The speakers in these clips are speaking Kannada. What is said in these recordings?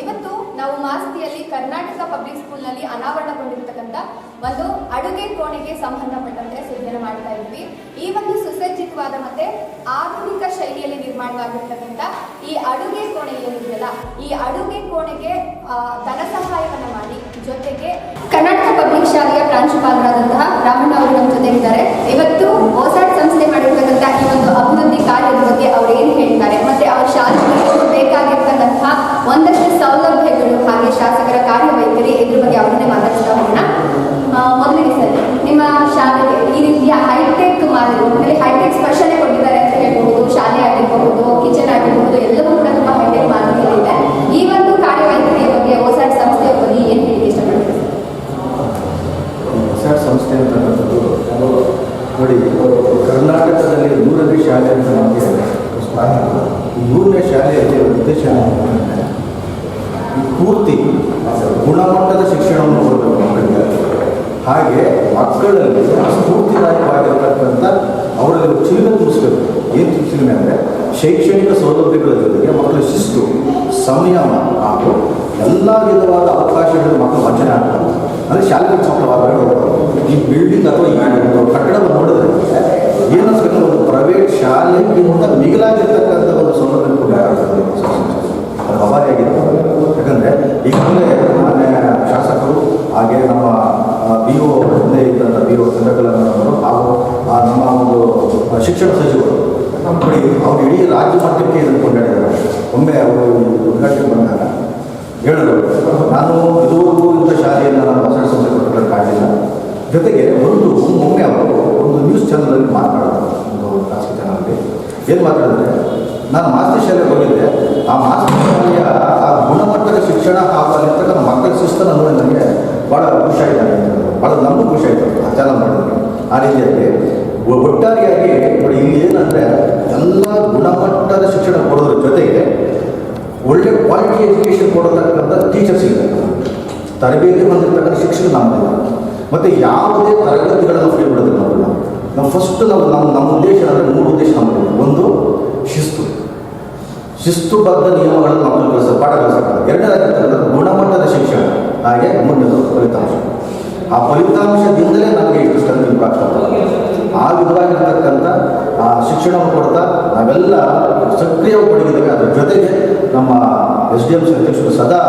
ಇವತ್ತು ನಾವು ಮಾಸ್ತಿಯಲ್ಲಿ ಕರ್ನಾಟಕ ಪಬ್ಲಿಕ್ ಸ್ಕೂಲ್ನಲ್ಲಿ ಅನಾವರಣಗೊಂಡಿರ್ತಕ್ಕಂಥ ಒಂದು ಅಡುಗೆ ಕೋಣೆಗೆ ಸಂಬಂಧಪಟ್ಟಂತೆ ಸೂಚನೆ ಮಾಡ್ತಾ ಇದ್ವಿ. ಈ ಒಂದು ಸುಸಜ್ಜಿತವಾದ ಮತ್ತೆ ಆಧುನಿಕ ಶೈಲಿಯಲ್ಲಿ ನಿರ್ಮಾಣವಾಗಿರ್ತಕ್ಕಂಥ ಈ ಅಡುಗೆ ಕೋಣೆ ಏನಿದೆಯಲ್ಲ ಈ ಅಡುಗೆ ಕೋಣೆಗೆ ಧನ ಸಹಾಯವನ್ನು ಮಾಡಿ. ಜೊತೆಗೆ ಕರ್ನಾಟಕ ಪಬ್ಲಿಕ್ ಶಾಲೆಯ ಪ್ರಾಂಶುಪಾಲರಾದಂತಹ ರಾಮಣ್ಣ ಅವರು ನಮ್ಮ ಜೊತೆಗಿದ್ದಾರೆ ಇವತ್ತು ಓಸಾಟ್ ಸಂಸ್ಥೆ ಮಾಡಿರ್ತಕ್ಕಂಥ ಈ ಒಂದು ಅಭಿವೃದ್ಧಿ ಕಾರ್ಯದ ಬಗ್ಗೆ ಅವ್ರು ಏನು ಹೇಳ್ತಾರೆ ಮತ್ತೆ ಅವ್ರ ಶಾಲೆಗಳಿಗೆ ಬೇಕಾಗಿರ್ತಕ್ಕಂತಹ ಒಂದಷ್ಟು ಸೌಲಭ್ಯಗಳು ಹಾಗೆ ಶಾಸಕರ ಕಾರ್ಯವೈಖರಿ ಇದ್ರ ಬಗ್ಗೆ ಅವ್ರನ್ನೇ ಮಾತಾಡ್ತಾ ಹೋಗೋಣ ಆ, ಮೊದಲಿಗೆ ಸರ್ ನಿಮ್ಮ ಶಾಲೆಗೆ ಈ ರೀತಿಯ ಹೈಟೆಕ್ ಮಾದರಿ ಅಂದರೆ ಹೈಟೆಕ್ ಸ್ಪರ್ಶನೆ ಕೊಟ್ಟಿದ್ದಾರೆ ಅಂತ ಹೇಳ್ಬಹುದು ಶಾಲೆ ಆಗಿರಬಹುದು ಕಿಚನ್ ಆಗಿರಬಹುದು ಎಲ್ಲವೂ ಕೂಡ ತುಂಬ ಹೈಟೆಕ್ ಮಾದರಿಯಲ್ಲಿದೆ ಈ ಒಂದು ಕಾರ್ಯವೈಖರಿಯ ಬಗ್ಗೆ ಓಸಾಟ್ ಸಂಸ್ಥೆಯ ಬಗ್ಗೆ ಏನು ಹೇಳಿಕೆ ಇಷ್ಟಪಡ್ತೀವಿ ಹೊಸ ಸಂಸ್ಥೆ ಅಂತಕ್ಕಂಥದ್ದು ನೋಡಿ ಕರ್ನಾಟಕದಲ್ಲಿ ಮೂರನೇ ಅಂತ ನಮಗೆ. ಈ ಮೂರನೇ ಶಾಲೆಯಲ್ಲಿ ಉದ್ದೇಶ ಪೂರ್ತಿ ಗುಣಮಟ್ಟದ ಶಿಕ್ಷಣವನ್ನು ಕೊಡಬೇಕು ಮಕ್ಕಳಿಗೆ ಹಾಗೆ ಮಕ್ಕಳಲ್ಲಿ ಸ್ಫೂರ್ತಿದಾಯಕವಾಗಿರ್ತಕ್ಕಂಥ ಅವರಲ್ಲಿ ಚಿಲುಮೆ ತುಂಬಿಸ್ಬೇಕು ಏನು ಚಿಲುಮೆ ಅಂದರೆ ಶೈಕ್ಷಣಿಕ ಸೌಲಭ್ಯಗಳ ಜೊತೆಗೆ ಮಕ್ಕಳ ಶಿಸ್ತು, ಸಂಯಮ ಹಾಗೂ ಎಲ್ಲ ವಿಧವಾದ ಅವಕಾಶಗಳು ಮಕ್ಕಳು ವಂಚನೆ ಆಗ್ತಾರೆ ಅಂದರೆ ಶಾಲೆ ಮಕ್ಕಳು. ಈ ಬಿಲ್ಡಿಂಗ್ ಅಥವಾ ಈ ಒಂದು ಕಟ್ಟಡವನ್ನು ನೋಡಿದ್ರೆ ಏನಿಸ್ಬೇಕು ಒಂದು ಪ್ರೈವೇಟ್ ಶಾಲೆಗಿಂತ ಮಿಗಿಲಾಗಿರ್ತಕ್ಕಂಥ ಒಂದು ಸೌಲಭ್ಯ ಕೂಡ. ಅದು ಅಭಾರಿಯಾಗಿತ್ತು ಯಾಕಂದರೆ ಈಗಾಗಲೇ ಮಾನ್ಯ ಶಾಸಕರು ಹಾಗೆ ನಮ್ಮ ಬಿ ಒ ಹಿಂದೆ ಇದ್ದಂಥ ಬಿ ಒ ಹಾಗೂ ನಮ್ಮ ಒಂದು ಶಿಕ್ಷಣ ಸಚಿವರು ನೋಡಿ ಅವರು ಇಡೀ ರಾಜ್ಯ ಮಟ್ಟಕ್ಕೆ ಇದನ್ನು ಕೊಂಡಾಡಿದ್ದಾರೆ. ಒಮ್ಮೆ ಅವರು ಉದ್ಘಾಟನೆ ಬಂದಾಗ ಹೇಳಿದರು ನಾನು ಇದುವರೆಗೂ ಇಂಥ ಶಾಲೆಯನ್ನು ನಾನು ಹೊಸ ಸಂಸ್ಥೆ ಜೊತೆಗೆ ಒಂದು ಒಮ್ಮೆ ಅವರು ಒಂದು ನ್ಯೂಸ್ ಚಾನಲಲ್ಲಿ ಮಾತನಾಡಿದ್ರು ಒಂದು ಖಾಸಗಿ ಚಾನಲಲ್ಲಿ ಏನು ಮಾತಾಡಿದ್ರೆ ನಾನು ಮಾಸ್ತಿ ಶಾಲೆಗೆ ಹೋಗಿದ್ದೆ. ಆ ಮಾಸ್ತಿ ಶಾಲೆಯ ಆ ಗುಣಮಟ್ಟದ ಶಿಕ್ಷಣ ಹಾಗೂ ಅಲ್ಲಿರ್ತಕ್ಕಂಥ ಮಕ್ಕಳ ಶಿಸ್ತು ನೋಡಿ ನನಗೆ ಭಾಳ ಖುಷಿ ಆಯಿತು. ಭಾಳ ನಮಗೂ ಖುಷಿ ಆಯಿತು. ಆ ಚಾಲ ಮಾಡಿದ್ರು ಆ ರೀತಿಯಾಗಿ. ಒಟ್ಟಾರೆಯಾಗಿ ನೋಡಿ ಇಲ್ಲಿ ಏನಂದರೆ ಎಲ್ಲ ಗುಣಮಟ್ಟದ ಶಿಕ್ಷಣ ಕೊಡೋದ್ರ ಜೊತೆಗೆ ಒಳ್ಳೆ ಕ್ವಾಲಿಟಿ ಎಜುಕೇಷನ್ ಕೊಡತಕ್ಕಂಥ ಟೀಚರ್ಸ್ ಇದೆ ತರಬೇತಿ ಹೊಂದಿರತಕ್ಕಂಥ ಶಿಕ್ಷಣ ನಮ್ಮದಿಲ್ಲ ಮತ್ತು ಯಾವುದೇ ತರಗತಿಗಳನ್ನು ಫ್ರೀ ಬಿಡೋದಿಲ್ಲ ನಾವು ಫಸ್ಟ್ ನಾವು ನಮ್ಮ ನಮ್ಮ ಉದ್ದೇಶ ಅಂದರೆ ಮೂರು ಉದ್ದೇಶ ನಮ್ಮ ಒಂದು, ಶಿಸ್ತು. ಶಿಸ್ತುಬದ್ಧ ನಿಯಮಗಳನ್ನು ಮಕ್ಕಳು ಕಲಿಸ ಪಾಠ ಕಲಿಸಬೇಕು ಎರಡನೇದಾಗಿರ್ತಕ್ಕಂಥ ಗುಣಮಟ್ಟದ ಶಿಕ್ಷಣ. ಹಾಗೆ ಮುಂದಿನ ಫಲಿತಾಂಶ. ಆ ಫಲಿತಾಂಶದಿಂದಲೇ ನಮಗೆ ಇಷ್ಟು ಸ್ಟ್ರೆಂತ್ ಆಗ್ತದೆ. ಆ ವಿಧವಾಗಿರ್ತಕ್ಕಂಥ, ಆ ಶಿಕ್ಷಣವನ್ನು ಕೊಡ್ತಾ ನಾವೆಲ್ಲ ಸಕ್ರಿಯವಾಗಿ ಪಡೆದಿದ್ದೇವೆ. ಅದರ ಜೊತೆಗೆ ನಮ್ಮ ಎಸ್ ಡಿ ಎಂ ಸಿ ಅಧ್ಯಕ್ಷರು ಸದಾ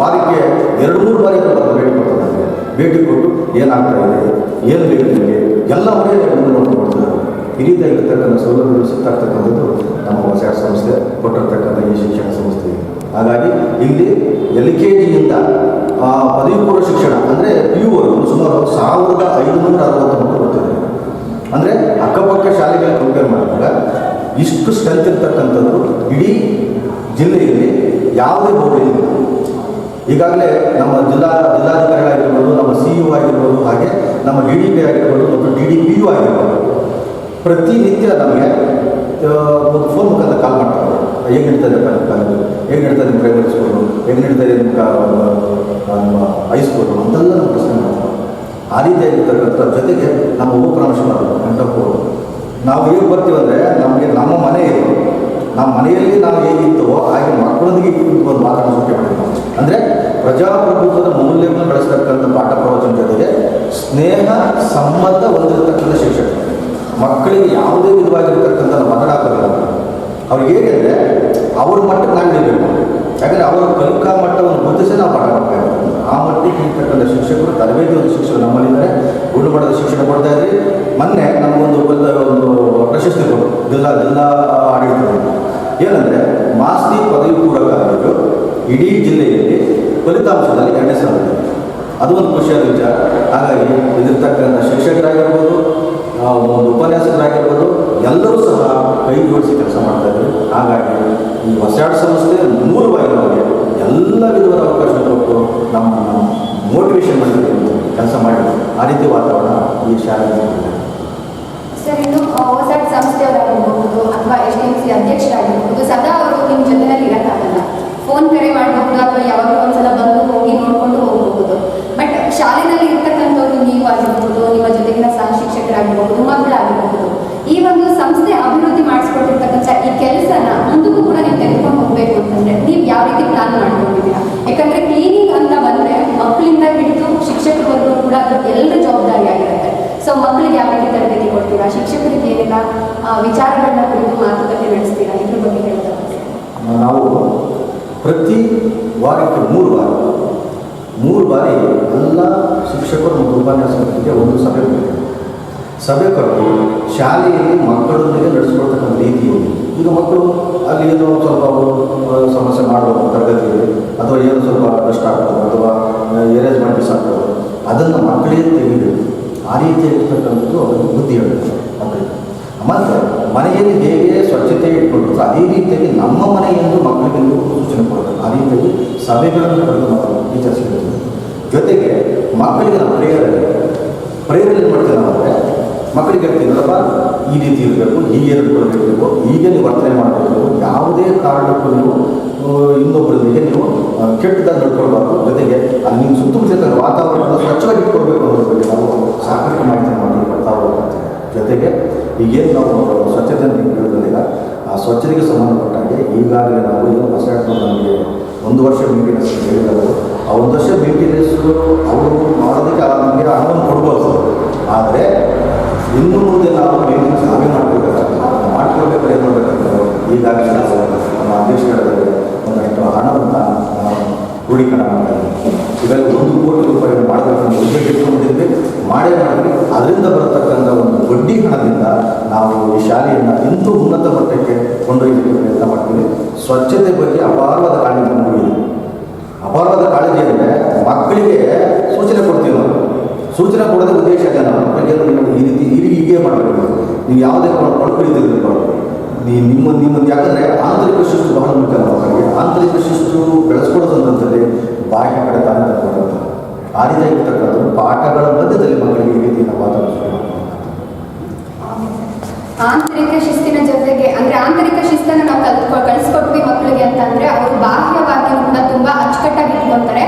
ವಾರಕ್ಕೆ ಎರಡು, ಮೂರು ಬಾರಿ ಭೇಟಿ ಕೊಡ್ತಾರೆ ಭೇಟಿ ಕೊಟ್ಟು ಏನಾಗ್ತಾ ಇದೆ, ಏನು ಬೇಕು ಎಲ್ಲವನ್ನೇ ಮುಂದೆ ನೋಡ್ಕೊಂಡು ಕೊಡ್ತಾರೆ ಇರತಕ್ಕಂಥ ಸೌಲಭ್ಯಗಳು ಸಿಗ್ತಾರ್ತಕ್ಕಂಥದ್ದು ನಮ್ಮ ಹೊಸ ಸಂಸ್ಥೆ ಕೊಟ್ಟಿರ್ತಕ್ಕಂಥ ಈ ಶಿಕ್ಷಣ ಸಂಸ್ಥೆ ಹಾಗಾಗಿ ಇಲ್ಲಿ ಎಲ್ ಕೆ ಜಿಯಿಂದ ಪದವಿ ಶಿಕ್ಷಣ, ಅಂದರೆ ಪಿ ಯು ಸುಮಾರು ಸಾವಿರದ ಐದುನೂರ ಅರವತ್ತು ಮಕ್ಕಳು ಬರ್ತಿದ್ದಾರೆ. ಅಂದರೆ ಅಕ್ಕಪಕ್ಕ ಶಾಲೆಗಳ ಕಂಪೇರ್ ಮಾಡಿದಾಗ ಇಷ್ಟು ಸ್ಟ್ರೆಂತ್ ಇರ್ತಕ್ಕಂಥದ್ದು ಇಡೀ ಜಿಲ್ಲೆಯಲ್ಲಿ ಯಾವುದೇ ಇಲ್ಲ. ಈಗಾಗಲೇ ನಮ್ಮ ಜಿಲ್ಲಾ ಜಿಲ್ಲಾಧಿಕಾರಿಗಳಾಗಿರ್ಬೋದು, ನಮ್ಮ ಸಿ ಯು ಆಗಿರ್ಬೋದು, ಹಾಗೆ ನಮ್ಮ ಡಿ ಡಿ ಪಿ ಆಗಿರ್ಬೋದು, ಮತ್ತು ಡಿ ಡಿ ಪಿ ಯು ಆಗಿರ್ಬೋದು ಪ್ರತಿನಿತ್ಯ ನಮಗೆ ಒಂದು ಫೋನ್ ಮುಖಾಂತರ ಕಾಲ್ ಮಾಡ್ತಾರೆ. ಹೇಗೆ ನಡೀತದೆ ಕಾಲೇಜು ಹೆಂಗೆ ನಡೀತದೆ ನಿಮ್ಮ ಪ್ರೈಮರಿ ಸ್ಕೂಲು ಹೆಂಗೆ ನಡೀತದೆ ನಿಮ್ಮ ನಮ್ಮ ಹೈಸ್ಕೂಲು ಅಂತೆಲ್ಲ ನಮ್ಮ ಪ್ರಶ್ನೆ ಮಾಡ್ತಾರೆ ಆ ರೀತಿಯಾಗಿರ್ತಕ್ಕಂಥ ಜೊತೆಗೆ ನಮ್ಮ ಉಪಪ್ರಾಂಶುಪಾಲರು ಕಂಟಪ್ಪು ನಾವು ಹೇಗೆ ಬರ್ತೀವಂದರೆ ನಮಗೆ ನಮ್ಮ ಮನೆ ನಮ್ಮ ಮನೆಯಲ್ಲಿ ನಾವು ಹೇಗಿತ್ತು ಹಾಗೆ ಮಕ್ಕಳೊಂದಿಗೆ ಒಂದು ಸೃಷ್ಟಿ ಮಾಡಿದ್ವಿ ಅಂದರೆ ಪ್ರಜಾಪ್ರಭುತ್ವದ ಮೌಲ್ಯವನ್ನು ಬೆಳೆಸ್ತಕ್ಕಂಥ ಪಾಠ ಪ್ರವಚನ ಜೊತೆಗೆ ಸ್ನೇಹ, ಸಂಬಂಧ ಹೊಂದಿರತಕ್ಕಂಥ ಶಿಕ್ಷಕ ಮಕ್ಕಳಿಗೆ ಯಾವುದೇ ವಿಧವಾಗಿರ್ತಕ್ಕಂಥ ಮಗಳಾಗಲ್ಲ ಅವ್ರಿಗೆ ಹೇಗೆಂದರೆ, ಅವ್ರ ಮಟ್ಟಕ್ಕೆ ನಾನು ಇಡಬೇಕು ಯಾಕಂದರೆ ಅವರ ಕಲಿಕಾ ಮಟ್ಟವನ್ನು ಗುರುತಿಸಿ ನಾವು ಪಾಠ ಮಾಡಬೇಕು ಆ ಮಟ್ಟಿಗೆ ಇರ್ತಕ್ಕಂಥ ಶಿಕ್ಷಕರು, ತರಬೇತಿ ಒಂದು ಶಿಕ್ಷಕರು ನಮ್ಮಲ್ಲಿದ್ದಾರೆ. ಗುಣಮಟ್ಟದ ಶಿಕ್ಷಣ ಕೊಡ್ತಾ ಇದ್ರಿ. ಮೊನ್ನೆ ನಮಗೊಂದು ಒಂದು ಪ್ರಶಸ್ತಿ ಕೊಡು. ಜಿಲ್ಲಾ ಜಿಲ್ಲಾ ಆಡಳಿತ ಏನಂದರೆ, ಮಾಸ್ತಿ ಪದವಿ ಪೂರ್ವ ಕಾಲೇಜು ಇಡೀ ಜಿಲ್ಲೆಯಲ್ಲಿ ಫಲಿತಾಂಶದಲ್ಲಿ ಎರಡನೇ ಅದು ಒಂದು ಖುಷಿಯಾದ ವಿಚಾರ. ಹಾಗಾಗಿ ಇದಿರ್ತಕ್ಕಂಥ ಶಿಕ್ಷಕರಾಗಿರ್ಬೋದು ಒಂದು ಉಪನ್ಯಾಸಕರಾಗಿರ್ಬೋದು ಎಲ್ಲರೂ ಸಹ ಕೈ ಜೋಡಿಸಿ ಕೆಲಸ ಮಾಡ್ತಾ ಇದ್ದಾರೆ ಹಾಗಾಗಿ ಈ ಹೊಸಾಡ್ ಸಂಸ್ಥೆ ಮೂಲವಾಗಿ ನಮಗೆ ಎಲ್ಲ ವಿಧವಾದ ಅವಕಾಶ ಕೊಟ್ಟು ನಮ್ಮ ಮೋಟಿವೇಶನ್ ಮಾಡಿದ್ರು ಕೆಲಸ ಮಾಡಿ ಆ ರೀತಿ ವಾತಾವರಣ ಈ ಶಾಲೆಯಲ್ಲಿ. ಸರ್, ಇನ್ನು ಹೊಸಾಡ್ ಸಂಸ್ಥೆಯವರಾಗಿರ್ಬೋದು ಅಥವಾ ಎಸ್ ಸಿ ಅಧ್ಯಕ್ಷರಾಗಿರ್ಬೋದು ಅವರು ನಿಮ್ಮ ಜೊತೆನಲ್ಲಿ ಇರೋಕ್ಕಾಗಲ್ಲ ಫೋನ್ ಕರೆ ಮಾಡಬಹುದು ಅಥವಾ ಯಾವಾಗಲೂ ಒಂದ್ಸಲ ಬಂದು ಹೋಗಿ ನೋಡ್ಕೊಂಡು ಹೋಗಬಹುದು ಬಟ್ ಶಾಲೆನಲ್ಲಿ ಇರ್ತಕ್ಕಂಥವ್ರು ನೀವು ಆಗಿರ್ಬೋದು ನಿಮ್ಮ ಜೊತೆಗಿನ ಸಹ ಶಿಕ್ಷಕರಾಗಿರ್ಬೋದು ಮಕ್ಕಳಾಗಿರ್ಬೋದು ಈ ಒಂದು ಸಂಸ್ಥೆ ಅಭಿವೃದ್ಧಿ ಮಾಡಿಸ್ಕೊಟ್ಟಿರ್ತಕ್ಕಂಥ ಈ ಕೆಲಸನ ಮುಂದಕ್ಕೂ ಕೂಡ ನೀವು ತೆಗೆದುಕೊಂಡು ಹೋಗ್ಬೇಕು ಹೋಗ್ಬೇಕು ಅಂತಂದ್ರೆ ನೀವು ಯಾವ ರೀತಿ ಪ್ಲಾನ್ ಮಾಡ್ಕೊಂಡಿದ್ದೀರಾ? ಯಾಕಂದ್ರೆ ಕ್ಲೀನಿಂಗ್ ಅಂತ ಬಂದ್ರೆ ಮಕ್ಕಳಿಂದ ಹಿಡಿದು ಶಿಕ್ಷಕರವರೆಗೂ ಕೂಡ ಎಲ್ಲರ ಜವಾಬ್ದಾರಿ ಆಗಿರುತ್ತೆ. ಸೊ ಮಕ್ಕಳಿಗೆ ಯಾವ ರೀತಿ ತರಬೇತಿ ಕೊಡ್ತೀರಾ? ಶಿಕ್ಷಕರಿಗೆ ಏನೆಲ್ಲ ವಿಚಾರಗಳನ್ನ ಕುರಿತು ಮಾತುಕತೆ ನಡೆಸ್ತೀರಾ? ಇದ್ರ ಬಗ್ಗೆ ಹೇಳ್ತಾ ನಾವು ಪ್ರತಿ ವಾರಕ್ಕೆ ಮೂರು ವಾರ ಮೂರು ಬಾರಿ ಎಲ್ಲ ಶಿಕ್ಷಕರು ಮತ್ತು ಉಪನ್ಯಾಸಕರಿಗೆ ಒಂದು ಸಭೆ ಸಭೆ ಕರೆದು ಶಾಲೆಯಲ್ಲಿ ಮಕ್ಕಳೊಂದಿಗೆ ನಡೆಸ್ಕೊಳ್ತಕ್ಕಂಥ ರೀತಿಯಲ್ಲಿ ಈಗ ಮಕ್ಕಳು ಅಲ್ಲಿ ಏನೋ ಸ್ವಲ್ಪ ಅವರು ಆ, ಸಮಸ್ಯೆ ಮಾಡುವ ತರಗತಿಯಲ್ಲಿ ಅಥವಾ ಏನೋ ಸ್ವಲ್ಪ ಕಷ್ಟ ಆಗ್ತದೆ ಅಥವಾ ಎರೇಂಜ್ ಮಾಡಿ ಸಾಕ್ತದೆ ಅದನ್ನು ಮಕ್ಕಳೇ ತೆಗಿಬೇಕು ಆ ರೀತಿ ಇರ್ತಕ್ಕಂಥದ್ದು ಅವರಿಗೆ ಬುದ್ಧಿ ಹೇಳಬೇಕು ಮಕ್ಕಳಿಗೆ ಮತ್ತು ಮನೆಯಲ್ಲಿ ಹೇಗೆ ಸ್ವಚ್ಛತೆ ಇಟ್ಕೊಂಡಿರ್ತಾರೆ ಅದೇ ರೀತಿಯಾಗಿ ನಮ್ಮ ಮನೆಯನ್ನು ಮಕ್ಕಳಿಗೆ ಸೂಚನೆ ಕೊಡಬೇಕು ಆ ರೀತಿಯಲ್ಲಿ ಸಭೆಗಳನ್ನು ಕರೆದು ನಾವು ಟೀಚರ್ಸ್ ಜೊತೆಗೆ ಮಕ್ಕಳಿಗೆ ನಾವು ಪ್ರೇರಣೆ ಪ್ರೇಯರಲ್ಲಿ ಏನು ನಾವು ಅಂದರೆ ಮಕ್ಕಳಿಗೆ ಹೇಳ್ತೀವಿ, ನೋಡಪ್ಪ, ಈ ರೀತಿ ಇರಬೇಕು, ಹೀಗೆ ಇರಬೇಕು, ಹೀಗೆ ನೀವು ವರ್ತನೆ ಮಾಡಬೇಕು, ಯಾವುದೇ ಕಾರಣಕ್ಕೂ ನೀವು ಇನ್ನೊಬ್ಬರೊಂದಿಗೆ ನೀವು ಕೆಟ್ಟದಾಗಿ ನಡ್ಕೊಳ್ಬಾರ್ದು ಜೊತೆಗೆ ಅಲ್ಲಿ ನೀವು ಸುತ್ತಮುತ್ತ ವಾತಾವರಣ ಸ್ವಚ್ಛವಾಗಿ ಇಟ್ಕೊಳ್ಬೇಕು ಅನ್ನೋದ್ರ ಬಗ್ಗೆ ನಾವು ಸಾಕಷ್ಟು ಮಾಹಿತಿ ಮಾಡಿ ಬರ್ತಾ ಹೋಗ್ತೀವಿ ಜೊತೆಗೆ ಈಗೇನು ನಾವು ಸ್ವಚ್ಛತೆ ಹೇಳಿದ್ರಲ್ಲ ಆ ಸ್ವಚ್ಛತೆಗೆ ಸಂಬಂಧಪಟ್ಟಾಗೆ ಈಗಾಗಲೇ ನಾವು ಏನು ಹೊಸ ನಮಗೆ ಒಂದು ವರ್ಷ ಮೇಂಟೆನೆನ್ಸ್ ಹೇಳಿದ್ದಾರೆ ಆ ಒಂದು ವರ್ಷ ಮೇಂಟೆನೆನ್ಸ್ ಅವರು ಮಾಡೋದಕ್ಕೆ ನಮಗೆ ಹಣವನ್ನು ಕೊಡ್ಬೋದು. ಆದರೆ ಇನ್ನು ಮುಂದೆ ನಾವು ಮೇಂಟೆನೆನ್ಸ್ ನಾವೇ ಮಾಡಬೇಕಾಗ್ತದೆ ಮಾಡ್ಕೊಳ್ಬೇಕಾದ್ರೆ ಏನು ಮಾಡಬೇಕಾಗ್ತದೆ ಈಗಾಗಲೇ ನಾವು ನಮ್ಮ ಅಧ್ಯಕ್ಷರಲ್ಲಿ ಒಂದಷ್ಟು ಹಣವನ್ನು ಕ್ರೋಢೀಕರಣ ಮಾಡ್ತಾರೆ ಇವೆಲ್ಲ ಒಂದು ಕೋಟಿ ರೂಪಾಯಿ ಮಾಡಬೇಕಂತ ಉದ್ದೇಶ ಇಟ್ಕೊಂಡಿದ್ವಿ. ಮಾಡೇ ಮಾಡಿದ್ವಿ. ಅದರಿಂದ ಬರತಕ್ಕಂಥ ಬಡ್ಡಿ ಹಣದಿಂದ ನಾವು ಈ ಶಾಲೆಯನ್ನು ಇಂದು ಉನ್ನತ ಮಟ್ಟಕ್ಕೆ ಕೊಂಡೊಯ್ಯಲಿಕ್ಕೆ ಪ್ರಯತ್ನ ಮಾಡ್ತೀವಿ. ಸ್ವಚ್ಛತೆ ಬಗ್ಗೆ ಅಪಾರವಾದ ಕಾಳಜಿ ನಮಗಿದೆ ಅಪಾರವಾದ ಕಾಳಜಿ ಅಂದರೆ ಮಕ್ಕಳಿಗೆ ಸೂಚನೆ ಕೊಡ್ತೀವಿ ನಾವು. ಸೂಚನೆ ಕೊಡೋದೇ ಉದ್ದೇಶ ಇದೆ ನಾವು. ನೀವು ಈ ರೀತಿ ಈ ರೀತಿ ಹೀಗೆ ಮಾಡಬೇಕು. ನೀವು ಯಾವುದೇ ತೆಗೆದುಕೊಳ್ಳಿ ನೀವು ನಿಮ್ಮ, ನಿಮ್ಮದು ಯಾಕಂದರೆ ಆಂತರಿಕ ಶಿಸ್ತು ಬಹಳ ಮುಖ್ಯ ಮಕ್ಕಳಿಗೆ? ಆಂತರಿಕ ಶಿಸ್ತು ಸಂದರ್ಭದಲ್ಲಿ ಬಾಹ್ಯ ಕಡೆ ತಾನೇ ಆ ರೀತಿಯಾಗಿರ್ತಕ್ಕಂಥದ್ದು ಪಾಠಗಳ ಮಧ್ಯದಲ್ಲಿ ಮಕ್ಕಳಿಗೆ ಈ ರೀತಿ ನಾವು ಆಂತರಿಕ ಶಿಸ್ತಿನ ಜೊತೆಗೆ, ಅಂದ್ರೆ ಆಂತರಿಕ ಶಿಸ್ತನ್ನು ನಾವು ಕಲ್ತ್ಕೊ, ಕಳಿಸ್ಕೊಟ್ವಿ ಮಕ್ಕಳಿಗೆ ಅಂತಂದ್ರೆ ಅವರು ಬಾಹ್ಯವಾಗಿ ಕೂಡ ತುಂಬಾ ಅಚ್ಚುಕಟ್ಟಾಗಿ ಇಟ್ಕೊಳ್ತಾರೆ